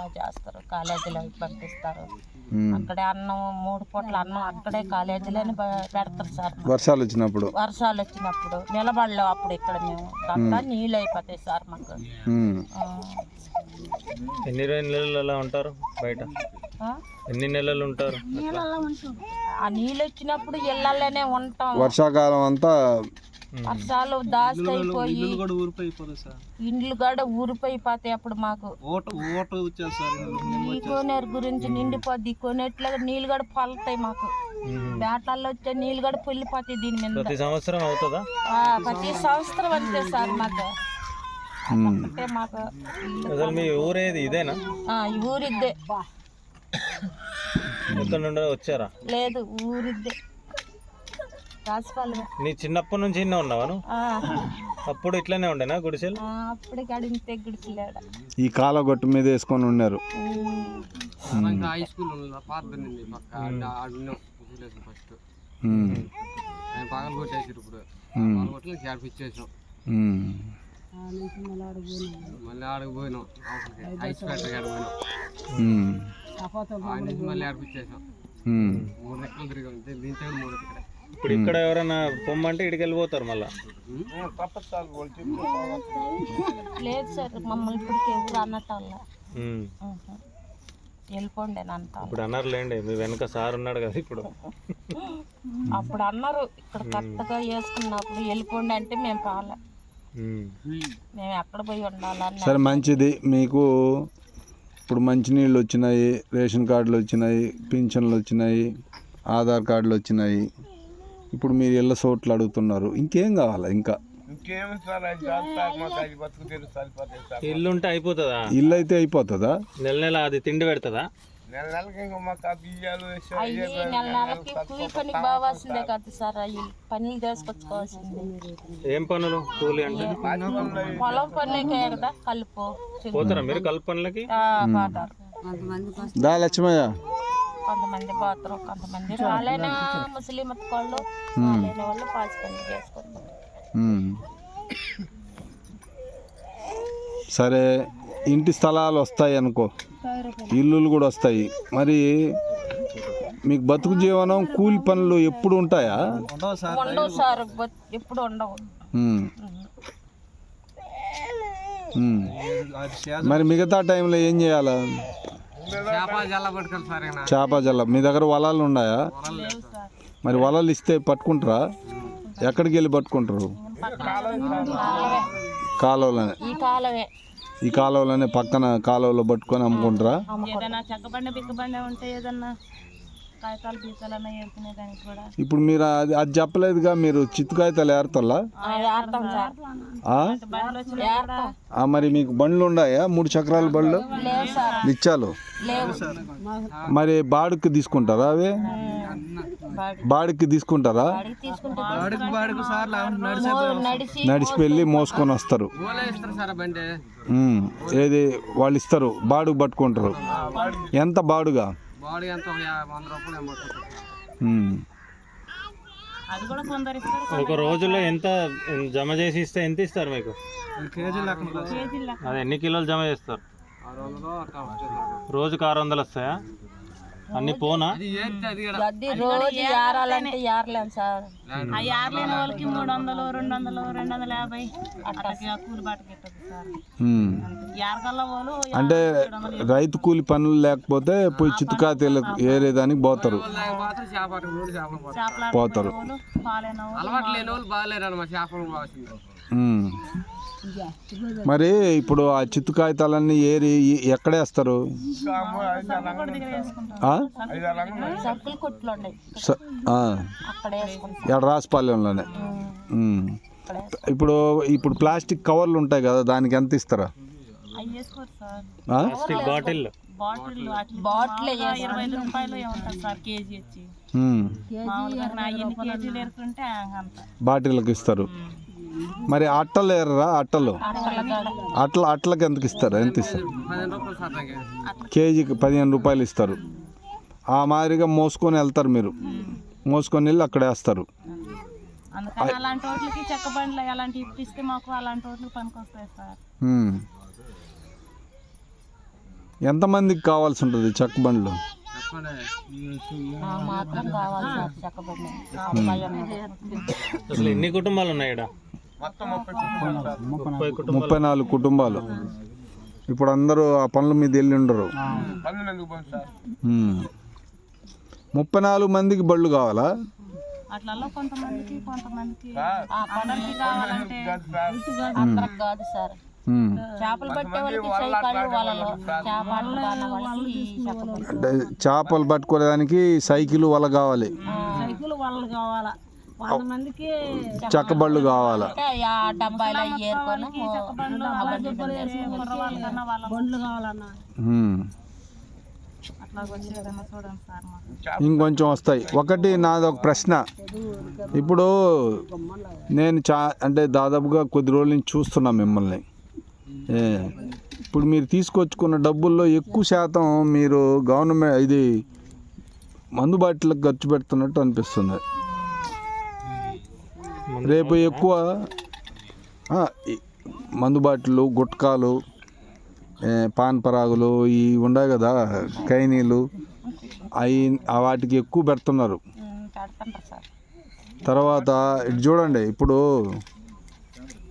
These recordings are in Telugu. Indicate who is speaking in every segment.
Speaker 1: అట్లా చేస్తారు. కాలేజీలో పంపిస్తారు. అక్కడే అన్నం మూడు పూట్ల అన్నం అక్కడే కాలేజీలోనే పెడతారు సార్.
Speaker 2: వర్షాలు వచ్చినప్పుడు?
Speaker 1: వర్షాలు వచ్చినప్పుడు నిలబడలేవు అప్పుడు ఇక్కడ మేము. అంతా నీళ్ళు అయిపోతాయి సార్ మాకు.
Speaker 3: ఎన్ని నెలలు అలా ఉంటారు బయట?
Speaker 1: ఆ?
Speaker 3: ఎన్ని నెలలు ఉంటారు
Speaker 1: ఆ నీళ్ళు వచ్చినప్పుడు ఇళ్ళల్లోనే ఉంటాం.
Speaker 2: వర్షాకాలం అంతా
Speaker 1: వర్షాలు దాస్తి అయిపోయి
Speaker 4: కూడా ఊరిపోయిపోతుంది సార్.
Speaker 1: ఇండ్లు కూడా ఊరిపోయిపోతాయి అప్పుడు మాకు. ఈ కోనేరు గురించి నిండిపోద్ది. ఈ కోనేట్లుగా నీళ్ళు కూడా పలుతాయి మాకు. బేటల్లో వచ్చే నీళ్ళు కూడా పొల్లిపోతాయి దీని మీద.
Speaker 3: ప్రతి సంవత్సరం అవుతుందా?
Speaker 1: ఆ, ప్రతి సంవత్సరం అంతే సార్ మాకు.
Speaker 3: మీ ఊరేది ఇదేనా?
Speaker 1: ఊరిద్దే
Speaker 3: ఎక్కడ నుండి వచ్చారా?
Speaker 1: లేదు ఊరిద్దే
Speaker 3: నీ చిన్నప్పటి నుంచి ఇన్న ఉన్నావా నువ్వు?
Speaker 1: ఆ,
Speaker 3: అప్పుడు ఇట్లనే ఉండేనా గుడిసెలు?
Speaker 2: ఈ కాల గొట్టు మీద వేసుకొని ఉన్నారు.
Speaker 4: హై స్కూల్ పక్క ఫస్ట్ పగలు కొట్టేసారు ఇప్పుడు. పగలు క్యాప్ ఇచ్చేసాం. మళ్ళీ ఆడకు పోయినాం. ఐస్ పోయినాం. మళ్ళీ
Speaker 2: ఉమ్.
Speaker 4: మూడు రెక్కలు తిరిగాం. దీంతో మూడు ఇక్కడ
Speaker 3: ఇప్పుడు ఇక్కడ ఎవరైనా పొమ్మంటే ఇక్కడికి వెళ్ళిపోతారు మళ్ళా.
Speaker 1: లేదు సార్ మమ్మల్ని ఇప్పటికి ఎవరు అన్నట్టు వాళ్ళ
Speaker 3: ఉమ్.
Speaker 1: వెళ్ళిపోండి అని అంటాను
Speaker 3: ఇప్పుడు అన్నారు లేండి మీ వెనక సార్ ఉన్నాడు కదా ఇప్పుడు.
Speaker 1: అప్పుడు అన్నారు ఇక్కడ కొత్తగా వేసుకున్నప్పుడు వెళ్ళిపోండి అంటే మేము పాల. మేము. ఎక్కడ పోయి ఉండాలని
Speaker 2: సరే మంచిది. మీకు ఇప్పుడు మంచినీళ్ళు వచ్చినాయి రేషన్ కార్డులు వచ్చినాయి పింఛన్లు వచ్చినాయి ఆధార్ కార్డులు వచ్చినాయి. ఇప్పుడు మీరు ఇళ్ళ చోట్లు అడుగుతున్నారు. ఇంకేం కావాలా ఇంకా?
Speaker 3: ఇల్లు ఉంటే అయిపోతుందా
Speaker 2: ఇల్లు అయితే అయిపోతుందా?
Speaker 3: నెల నెల అది తిండి పెడుతుందా?
Speaker 1: అయ్యి నెల నెలకి కూలి పనికి బావాల్సిందే కదా సార్ అవి పనులు చేసుకొచ్చుకోవాల్సిందే.
Speaker 3: ఏం పనులు కూలి అంటే?
Speaker 1: పొలం పనులకే కదా కలుపు
Speaker 3: పోతారా మీరు కలుపు పనులకి?
Speaker 2: దా లక్ష్మయ్య.
Speaker 1: కొంతమంది పోతారు కొంతమంది రాలేనా ముస్లిం వాళ్ళు రాలేని వాళ్ళు పనులు చేసుకుంటారు.
Speaker 2: సరే ఇంటి స్థలాలు వస్తాయి అనుకో. ఇల్లులు కూడా వస్తాయి. మరి మీకు బతుకు జీవనం కూలి పనులు ఎప్పుడు ఉంటాయా?
Speaker 4: ఉండవు సార్
Speaker 1: ఎప్పుడు ఉండవు.
Speaker 2: మరి మిగతా టైంలో ఏం చేయాలా? చేప జల్ల. మీ దగ్గర వలలు ఉన్నాయా?
Speaker 1: లేవు సార్.
Speaker 2: మరి వలలు ఇస్తే పట్టుకుంటారా? ఎక్కడికి వెళ్ళి పట్టుకుంటారు?
Speaker 1: కాలవే
Speaker 2: కాలువలోనే.
Speaker 1: ఈ కాలవే.
Speaker 2: ఈ కాలువలోనే పక్కన కాలువలో పట్టుకొని అమ్ముకుంటారా?
Speaker 1: కాగితాలు ఏరుకునే దానికి కూడా.
Speaker 2: ఇప్పుడు మీరు అది అది చెప్పలేదుగా మీరు చిత్తుకాయతలు ఏరుతల్లా?
Speaker 1: ఏర్తాం సార్.
Speaker 2: ఆ?
Speaker 1: ఏర్తాం.
Speaker 2: ఆ, మరి మీకు బండ్లు ఉన్నాయా? మూడు చక్రాల బండ్లు?
Speaker 1: లేవు సార్.
Speaker 2: నిచ్చాలు?
Speaker 1: లేవు.
Speaker 2: మరి బాడుక్కి తీసుకుంటారా అవి?
Speaker 1: బాడీ
Speaker 2: బాడికి తీసుకుంటారా?
Speaker 1: బాడీకి తీసుకుంటే
Speaker 4: బాడుకు బాడుకు సార్ నడిచే
Speaker 1: నడిచి
Speaker 2: నడిచి వెళ్ళి మోసుకొని వస్తారు.
Speaker 4: ఓలే ఇస్తారు సార్ ఆ బండి.
Speaker 2: ఉమ్. ఏది వాళ్ళు ఇస్తారు బాడుగు పట్టుకుంటారు. ఎంత బాడుగా?
Speaker 4: బాడీ ఎంత ఒక వంద రూపాయలు
Speaker 3: రోజులో ఎంత జమ చేసి ఇస్తే ఎంత ఇస్తారు మీకు? అది ఎన్ని కిలోలు జమ చేస్తారు. రోజుకి ఆరు వందలు వస్తాయా? అన్ని పోనా?
Speaker 4: అది ఏంటి అది కూడా
Speaker 1: గడ్డి రోజు ఏరాలంటే ఏరలేం సార్.
Speaker 5: ఆ యార్లేని వాళ్ళకి మూడు వందలు రెండు వందలు రెండు వందల యాభై అట్లా కూలి బాట గిట్టదు సార్
Speaker 2: ఉమ్.
Speaker 5: యారగల్ల వాళ్ళు
Speaker 2: అంటే రైతు కూలి పనులు లేకపోతే పోయి ఏరేదానికి పోతారు.
Speaker 4: చేపలు పట్టు.
Speaker 5: చేపలు
Speaker 2: పోతారు.
Speaker 5: వాళ్ళు
Speaker 4: అలవాటు లేని వాళ్ళు బాగాలేరు అన్నమాట చేపలు.
Speaker 2: మరి ఇప్పుడు ఆ చిత్తు కాగితాలన్నీ ఏరి ఎక్కడేస్తారు రాజపాలెంలోనే. ఉమ్. ఇప్పుడు ఇప్పుడు ప్లాస్టిక్ కవర్లు ఉంటాయి కదా దానికి ఎంత ఇస్తారా?
Speaker 3: బాటిల్.
Speaker 5: బాటిల్ ఇరవై రూపాయలు సార్ కేజీ వచ్చి.
Speaker 2: బాటిల్కి ఇస్తారు. మరి అట్టలు ఏర్రా అట్టలు? అట్ల అట్లకి ఎంతకి ఇస్తారు? ఎంత ఇస్తారు? కేజీకి పదిహేను రూపాయలు ఇస్తారు. ఆ మాదిరిగా మోసుకొని వెళ్తారు మీరు. మోసుకొని వెళ్ళి అక్కడ వేస్తారు.
Speaker 5: అందుకని అలాంటి వాటికి చెక్క బండ్లు అలాంటి ఇప్పిస్తే మాకు అలాంటి వాటికి పనికి వస్తాయి సార్.
Speaker 2: ఉమ్. ఎంతమందికి కావాల్సి ఉంటుంది చెక్క బండ్లు?
Speaker 3: ఎన్ని కుటుంబాలు ఉన్నాయి ముప్పై
Speaker 2: నాలుగు కుటుంబాలు. ఇప్పుడు అందరూ ఆ పనుల మీద వెళ్ళి ఉండరు. ముప్పై నాలుగు మందికి బళ్ళు కావాలా?
Speaker 5: అట్లలో కొంతమందికి కొంతమందికి
Speaker 1: ఆ పనులకి
Speaker 5: కావాలంటే
Speaker 1: అందరికి కాదు సార్.
Speaker 2: ఉమ్.
Speaker 1: చేపలు పట్టే వాళ్ళకి సైకాళ్ళు వాళ్ళలో చేపలు బాగా వాళ్ళకి ఈ చెక్కబండి
Speaker 2: అంటే చేపలు పట్టుకోవడానికి సైకిల్ వల కావాలి.
Speaker 5: సైకిల్ కావాలా. వంద మందికి
Speaker 2: చెక్క బళ్ళు కావాలా. ఇంకొంచెం వస్తాయి. ఒకటి నాది ఒక ప్రశ్న. ఇప్పుడు నేను చా అంటే దాదాపుగా కొద్ది రోజుల నుంచి చూస్తున్నా మిమ్మల్ని. ఇప్పుడు మీరు తీసుకొచ్చుకున్న డబ్బుల్లో ఎక్కువ శాతం మీరు గవర్నమెంట్ ఇది మందు బాటిలకు ఖర్చు పెడుతున్నట్టు అనిపిస్తుంది. రేపు ఎక్కువ మందు బాటిళ్ళు గుట్కాలు పాన్ పరాగులు ఈ ఉన్నాయి కదా కైనీలు అవి వాటికి ఎక్కువ పెడుతున్నారు. తర్వాత ఇటు చూడండి ఇప్పుడు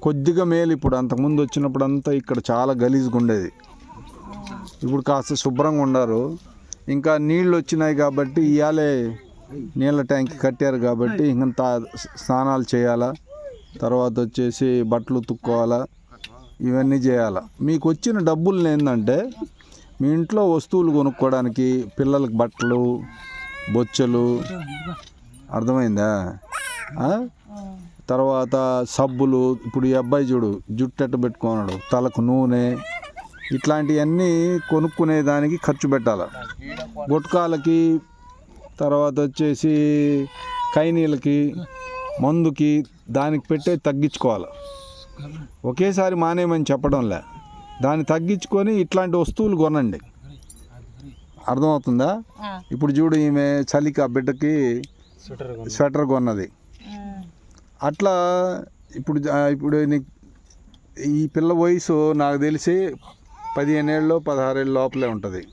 Speaker 2: కొద్దిగా మేలు ఇప్పుడు అంతకుముందు వచ్చినప్పుడు అంతా ఇక్కడ చాలా గలీజ్గా ఉండేది. ఇప్పుడు కాస్త శుభ్రంగా ఉన్నారు ఇంకా నీళ్ళు వచ్చినాయి కాబట్టి ఇవాళే నీళ్ళ ట్యాంక్ కట్టారు కాబట్టి ఇంకంత స్నానాలు చేయాలా? తర్వాత వచ్చేసి బట్టలు ఉతుక్కోవాలా? ఇవన్నీ చేయాలా? మీకు వచ్చిన డబ్బులు ఏంటంటే మీ ఇంట్లో వస్తువులు కొనుక్కోవడానికి పిల్లలకి బట్టలు బొచ్చలు అర్థమైందా? తర్వాత సబ్బులు ఇప్పుడు ఈ అబ్బాయి చూడు జుట్టు ఎట్ట పెట్టుకున్నాడు తలకు నూనె ఇట్లాంటివన్నీ కొనుక్కునే దానికి ఖర్చు పెట్టాలి? గుట్కాలకి తర్వాత వచ్చేసి కైనీలకి మందుకి దానికి పెట్టే తగ్గించుకోవాలి. ఒకేసారి మానేయమని చెప్పడంలే. దాన్ని తగ్గించుకొని ఇట్లాంటి వస్తువులు కొనండి. అర్థమవుతుందా? ఇప్పుడు చూడు ఈమె చలికి ఆ బిడ్డకి
Speaker 3: స్వెటర్
Speaker 2: స్వెటర్ కొన్నది. అట్లా ఇప్పుడు ఇప్పుడు నీ- ఈ పిల్ల వయసు నాకు తెలిసి పదిహేను ఏళ్ళు పదహారేళ్ళ లోపలే ఉంటుంది.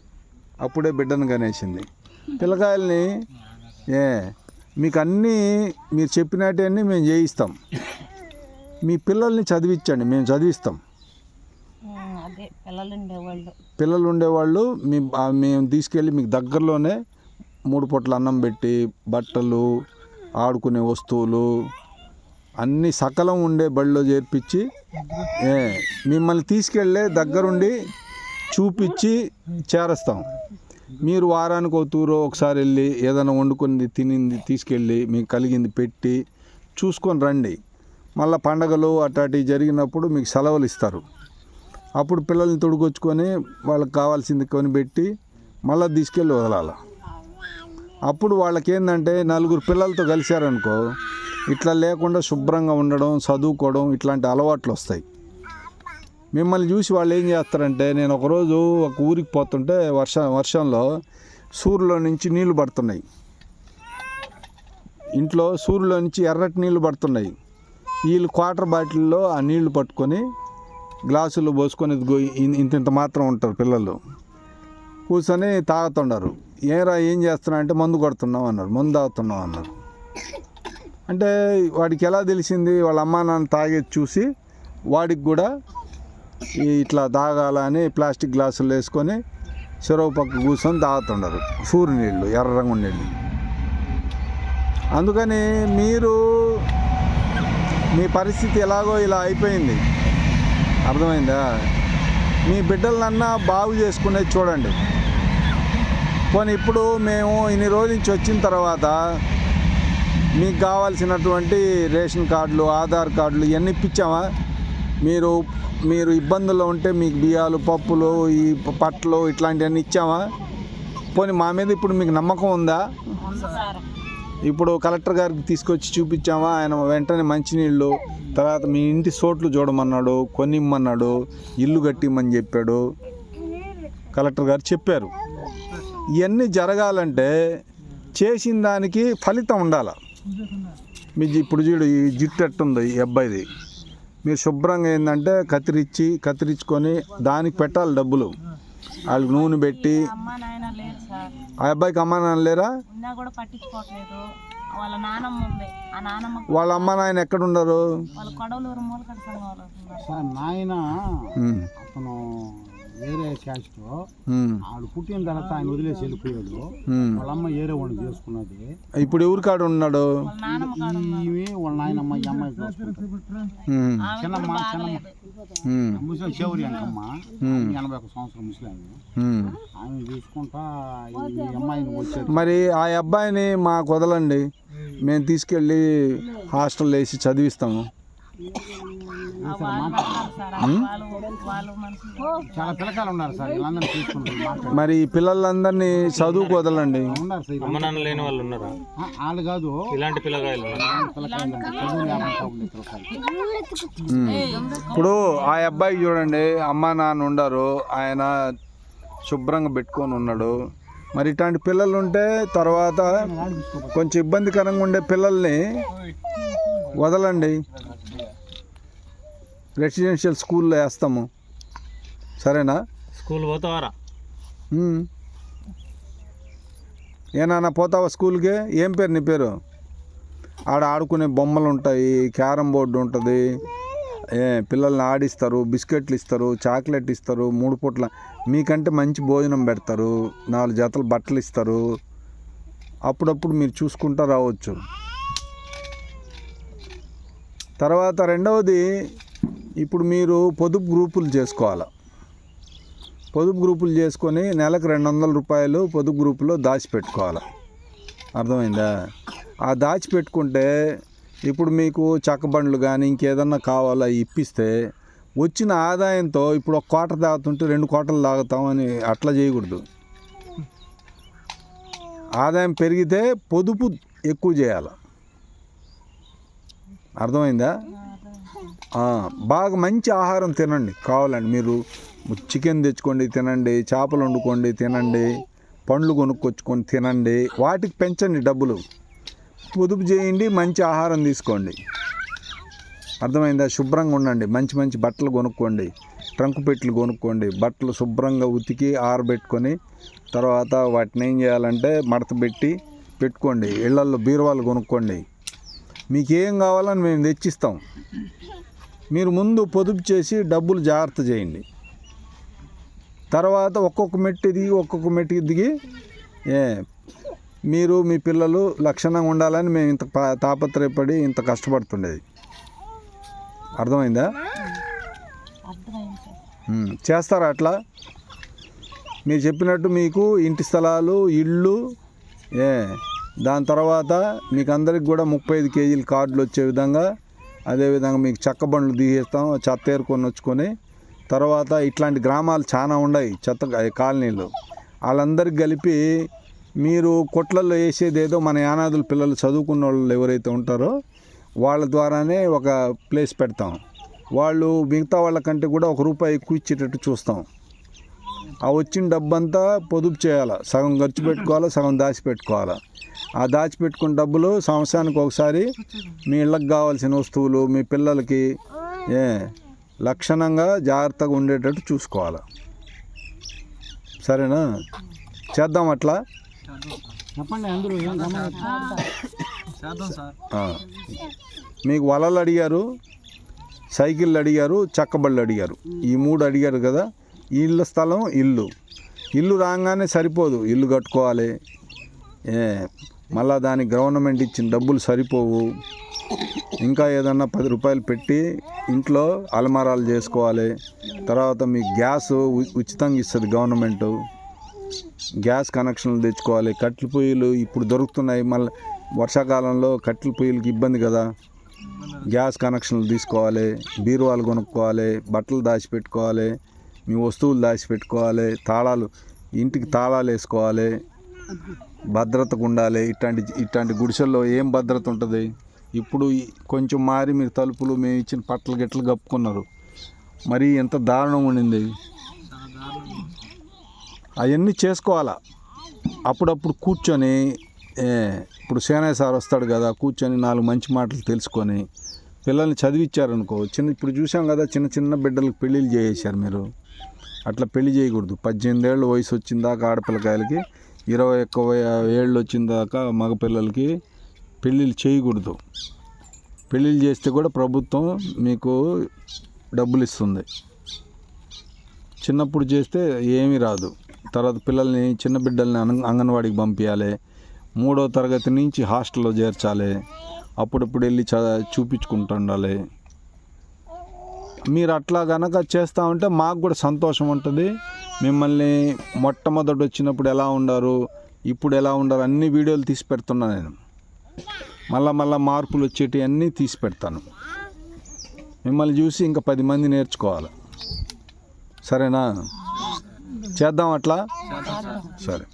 Speaker 2: అప్పుడే బిడ్డను కనేసింది. పిల్లకాయల్ని ఏ మీకు అన్నీ మీరు చెప్పినట్టన్నీ మేము చేయిస్తాం. మీ పిల్లల్ని చదివించండి మేము చదివిస్తాం.
Speaker 1: పిల్లలు ఉండేవాళ్ళు
Speaker 2: మీ మేము తీసుకెళ్ళి మీకు దగ్గరలోనే మూడు పొట్ల అన్నం పెట్టి బట్టలు ఆడుకునే వస్తువులు అన్ని సకలం ఉండే బడిలో చేర్పించి ఏ మిమ్మల్ని తీసుకెళ్ళే దగ్గరుండి చూపించి చేరస్తాం. మీరు వారానికి ఒక తూరో ఒకసారి వెళ్ళి ఏదైనా వండుకొని తినింది తీసుకెళ్ళి మీకు కలిగింది పెట్టి చూసుకొని రండి. మళ్ళీ పండగలు అట్లాంటివి జరిగినప్పుడు మీకు సెలవులు ఇస్తారు. అప్పుడు పిల్లల్ని తొడుకొచ్చుకొని వాళ్ళకి కావాల్సింది కొనిపెట్టి మళ్ళీ తీసుకెళ్ళి వదలాల. అప్పుడు వాళ్ళకి ఏంటంటే నలుగురు పిల్లలతో కలిశారనుకో ఇట్లా లేకుండా శుభ్రంగా ఉండడం చదువుకోవడం ఇట్లాంటి అలవాట్లు వస్తాయి. మిమ్మల్ని చూసి వాళ్ళు ఏం చేస్తారంటే నేను ఒకరోజు ఒక ఊరికి పోతుంటే వర్ష వర్షంలో సూర్యులో నుంచి నీళ్ళు పడుతున్నాయి. ఇంట్లో సూర్యులో నుంచి ఎర్రటి నీళ్ళు పడుతున్నాయి. వీళ్ళు క్వార్టర్ బాటిల్లో ఆ నీళ్ళు పట్టుకొని గ్లాసులు పోసుకొని ఇంత ఇంత మాత్రం ఉంటారు పిల్లలు. కూర్చొని తాగుతున్నారు. ఏరా ఏం చేస్తున్నా అంటే మందు కొడుతున్నాం అన్నారు. మందు తాగుతున్నాం అన్నారు. అంటే వాడికి ఎలా తెలిసింది? వాళ్ళ అమ్మా నాన్న తాగేది చూసి వాడికి కూడా ఇట్లా తాగాలని ప్లాస్టిక్ గ్లాసులు వేసుకొని చెరువు పక్క కూర్చొని తాగుతుండరు. సూర్యు నీళ్ళు ఎర్రంగా నీళ్ళు. అందుకని మీరు మీ పరిస్థితి ఎలాగో ఇలా అయిపోయింది. అర్థమైందా? మీ బిడ్డలన్నా బాగు చేసుకునేది చూడండి. పోనీ ఇప్పుడు మేము ఇన్ని రోజుల నుంచి వచ్చిన తర్వాత మీకు కావాల్సినటువంటి రేషన్ కార్డులు ఆధార్ కార్డులు ఇవన్నీ ఇప్పించామా? మీరు మీరు ఇబ్బందుల్లో ఉంటే మీకు బియ్యాలు పప్పులు ఈ పట్లు ఇట్లాంటివన్నీ ఇచ్చామా? పోనీ మా మీద ఇప్పుడు మీకు నమ్మకం ఉందా? ఇప్పుడు కలెక్టర్ గారికి తీసుకొచ్చి చూపించామా? ఆయన వెంటనే మంచినీళ్ళు తర్వాత మీ ఇంటి సోట్లు చూడమన్నాడు కొనిమ్మన్నాడు ఇల్లు కట్టిమ్మని చెప్పాడు. కలెక్టర్ గారు చెప్పారు. ఇవన్నీ జరగాలంటే చేసిన దానికి ఫలితం ఉండాలి. మీ ఇప్పుడు చూడు ఈ జిట్టు ఎట్టుంది ఈ అబ్బాయిది. మీరు శుభ్రంగా ఏంటంటే కత్తిరించి కత్తిరించుకొని దానికి పెట్టాలి డబ్బులు. వాళ్ళకి నూనె పెట్టి. ఆ అబ్బాయికి అమ్మ నాన్న లేరా?
Speaker 5: ఉన్నా కూడా పట్టించుకోవట్లేదు. వాళ్ళ నానమ్మ ఉంది. ఆ నానమ్మ
Speaker 2: వాళ్ళ అమ్మ నాయన ఎక్కడ ఉండరు
Speaker 6: నాయన అతను వేరే క్యాస్ట్ ఆడు పుట్టిన తర్వాత ఆయన వదిలేసి వెళ్ళిపోయాడు.
Speaker 2: ఉమ్.
Speaker 6: వాళ్ళ అమ్మ ఏరే వాడిని చేసుకున్నది.
Speaker 2: ఇప్పుడు ఎవరి కాడ ఉన్నాడు?
Speaker 5: వాళ్ళ.
Speaker 6: ఈమె నాయనమ్మ ఈ అమ్మాయి ముసలి చెవురి అంకమ్మ ఎనభై ఒక సంవత్సరం ముసలి
Speaker 2: ఉమ్.
Speaker 6: ఆమె చూసుకుంటా ఈ అమ్మాయిని వచ్చాడు.
Speaker 2: మరి ఆ అబ్బాయిని మాకు వదలండి. మేము తీసుకెళ్ళి హాస్టల్ వేసి చదివిస్తాము.
Speaker 6: చాలా పిల్లకాయలు ఉన్నారు సార్ వీళ్ళందరూ తీసుకుంటారు మాట్లాడు
Speaker 2: మరి ఈ పిల్లలందరినీ చదువుకు వదలండి.
Speaker 6: ఉన్నారు సార్
Speaker 3: అమ్మ నాన్న లేని వాళ్ళు ఉన్నారా?
Speaker 6: ఆ, వాళ్ళు కాదు.
Speaker 3: ఇలాంటి?
Speaker 6: పిల్లకాయలు.
Speaker 2: ఇప్పుడు ఆ అబ్బాయికి చూడండి అమ్మా నాన్న ఉండరు ఆయన శుభ్రంగా పెట్టుకొని ఉన్నాడు. మరి ఇట్లాంటి పిల్లలు ఉంటే తర్వాత కొంచెం ఇబ్బందికరంగా ఉండే పిల్లల్ని వదలండి. రెసిడెన్షియల్ స్కూల్లో వేస్తాము. సరేనా?
Speaker 3: స్కూల్ పోతావారా?
Speaker 2: ఉమ్. ఏ నాన్న పోతావా స్కూల్కి? ఏం పేరు నీ పేరు? ఆడ ఆడుకునే బొమ్మలు ఉంటాయి క్యారమ్ బోర్డు ఉంటుంది. ఏ పిల్లల్ని ఆడిస్తారు బిస్కెట్లు ఇస్తారు చాక్లెట్ ఇస్తారు మూడు పూట్ల మీకంటే మంచి భోజనం పెడతారు నాలుగు జతలు బట్టలు ఇస్తారు. అప్పుడప్పుడు మీరు చూసుకుంటూ రావచ్చు. తర్వాత రెండవది ఇప్పుడు మీరు పొదుపు గ్రూపులు చేసుకోవాలి? పొదుపు గ్రూపులు చేసుకొని నెలకు రెండు వందల రూపాయలు పొదుపు గ్రూపులో దాచిపెట్టుకోవాలి? అర్థమైందా? ఆ దాచిపెట్టుకుంటే ఇప్పుడు మీకు చక్కబండ్లు కానీ ఇంకేదన్నా కావాలా ఇప్పిస్తే వచ్చిన ఆదాయంతో ఇప్పుడు ఒక కోట తాగుతుంటే రెండు కోటలు తాగుతామని అట్లా చేయకూడదు. ఆదాయం పెరిగితే పొదుపు ఎక్కువ చేయాలి? అర్థమైందా? బాగా మంచి ఆహారం తినండి. కావాలండి మీరు చికెన్ తెచ్చుకోండి తినండి. చేపలు వండుకోండి తినండి. పండ్లు కొనుక్కొచ్చుకొని తినండి. వాటికి పెంచండి డబ్బులు. పొదుపు చేయండి మంచి ఆహారం తీసుకోండి. అర్థమైందా? శుభ్రంగా ఉండండి. మంచి మంచి బట్టలు కొనుక్కోండి. ట్రంక్ పెట్లు కొనుక్కోండి. బట్టలు శుభ్రంగా ఉతికి ఆరబెట్టుకొని తర్వాత వాటిని ఏం చేయాలంటే మడత పెట్టి పెట్టుకోండి. ఇళ్ళల్లో బీరువాలు కొనుక్కోండి. మీకు ఏం కావాలని మేము తెచ్చిస్తాం. మీరు ముందు పొదుపు చేసి డబ్బులు జాగ్రత్త చేయండి. తర్వాత ఒక్కొక్క మెట్టు దిగి ఒక్కొక్క మెట్టు దిగి ఏ మీరు మీ పిల్లలు లక్షణంగా ఉండాలని మేము ఇంత తాపత్రయపడి ఇంత కష్టపడుతుండేది. అర్థమైందా? చేస్తారా అట్లా? మీరు చెప్పినట్టు మీకు ఇంటి స్థలాలు ఇళ్ళు ఏ దాని తర్వాత మీకు అందరికి కూడా ముప్పై ఐదు కేజీల కార్డులు వచ్చే విధంగా అదేవిధంగా మీకు చెక్క బండ్లు తీసేస్తాం చెత్త ఏరుకొని వచ్చుకొని తర్వాత ఇట్లాంటి గ్రామాలు చాలా ఉన్నాయి చెత్త కాలనీలు. వాళ్ళందరికి కలిపి మీరు కొట్లల్లో వేసేది ఏదో మన యానాదుల పిల్లలు చదువుకున్న వాళ్ళు ఎవరైతే ఉంటారో వాళ్ళ ద్వారానే ఒక ప్లేస్ పెడతాం. వాళ్ళు మిగతా వాళ్ళకంటే కూడా ఒక రూపాయి ఎక్కువ ఇచ్చేటట్టు చూస్తాం. ఆ వచ్చిన డబ్బంతా పొదుపు చేయాలి? సగం ఖర్చు పెట్టుకోవాలి? సగం దాచి పెట్టుకోవాలి ఆ దాచిపెట్టుకున్న డబ్బులు సంవత్సరానికి ఒకసారి మీ ఇళ్ళకి కావాల్సిన వస్తువులు మీ పిల్లలకి ఏ లక్షణంగా జాగ్రత్తగా ఉండేటట్టు చూసుకోవాలి. సరేనా? చేద్దాం అట్లా. మీకు వలలు అడిగారు సైకిళ్ళు అడిగారు చక్కబళ్ళు అడిగారు. ఈ మూడు అడిగారు కదా ఇళ్ళ స్థలం ఇల్లు. ఇల్లు రాగానే సరిపోదు ఇల్లు కట్టుకోవాలి. ఏ మళ్ళా దానికి గవర్నమెంట్ ఇచ్చిన డబ్బులు సరిపోవు. ఇంకా ఏదన్నా పది రూపాయలు పెట్టి ఇంట్లో అలమారాలు చేసుకోవాలి. తర్వాత మీకు గ్యాస్ ఉ- ఉచితంగా ఇస్తుంది గవర్నమెంటు. గ్యాస్ కనెక్షన్లు తెచ్చుకోవాలి. కట్టెల పొయ్యిలు ఇప్పుడు దొరుకుతున్నాయి. మళ్ళీ వర్షాకాలంలో కట్టెల పొయ్యిలకి ఇబ్బంది కదా. గ్యాస్ కనెక్షన్లు తీసుకోవాలి. బీరువాలు కొనుక్కోవాలి. బట్టలు దాచిపెట్టుకోవాలి. మీ వస్తువులు దాచిపెట్టుకోవాలి. తాళాలు ఇంటికి తాళాలు వేసుకోవాలి. భద్రతకు ఉండాలి. ఇట్లాంటి ఇట్లాంటి గుడిసెల్లో ఏం భద్రత ఉంటుంది? ఇప్పుడు కొంచెం మారి మీరు తలుపులు మేము ఇచ్చిన పట్టలు గిట్లు కప్పుకున్నారు. మరి ఎంత దారుణం ఉండింది. అవన్నీ చేసుకోవాలా? అప్పుడప్పుడు కూర్చొని ఏ, ఇప్పుడు సేనయ్య సార్ వస్తాడు కదా కూర్చొని నాలుగు మంచి మాటలు తెలుసుకొని పిల్లల్ని చదివించారనుకో చిన్న ఇప్పుడు చూసాం కదా చిన్న చిన్న బిడ్డలకు పెళ్ళిళ్ళు చేసేసారు మీరు. అట్లా పెళ్ళి చేయకూడదు. పద్దెనిమిదేళ్ళు వయసు వచ్చిన దాకా ఆడపిల్లకాయలకి ఇరవై ఒక్క ఏళ్ళు వచ్చిన దాకా మగపిల్లలకి పెళ్ళిళ్ళు చేయకూడదు. పెళ్ళిళ్ళు చేస్తే కూడా ప్రభుత్వం మీకు డబ్బులు ఇస్తుంది. చిన్నప్పుడు చేస్తే ఏమీ రాదు. తర్వాత పిల్లల్ని చిన్న బిడ్డల్ని అంగ- అంగన్వాడికి పంపించాలి మూడో తరగతి నుంచి హాస్టల్లో చేర్చాలి. అప్పుడప్పుడు వెళ్ళి చ చూపించుకుంటూ ఉండాలి. మీరు అట్లా గనక చేస్తూ ఉంటే మాకు కూడా సంతోషం ఉంటుంది. మిమ్మల్ని మొట్టమొదటి వచ్చినప్పుడు ఎలా ఉండారు ఇప్పుడు ఎలా ఉండారు అన్ని వీడియోలు తీసి పెడుతున్నా నేను. మళ్ళా మళ్ళీ మార్పులు వచ్చేటి అన్నీ తీసి పెడతాను. మిమ్మల్ని చూసి ఇంకా పది మంది నేర్చుకోవాలి. సరేనా? చేద్దాం అట్లా? సరే.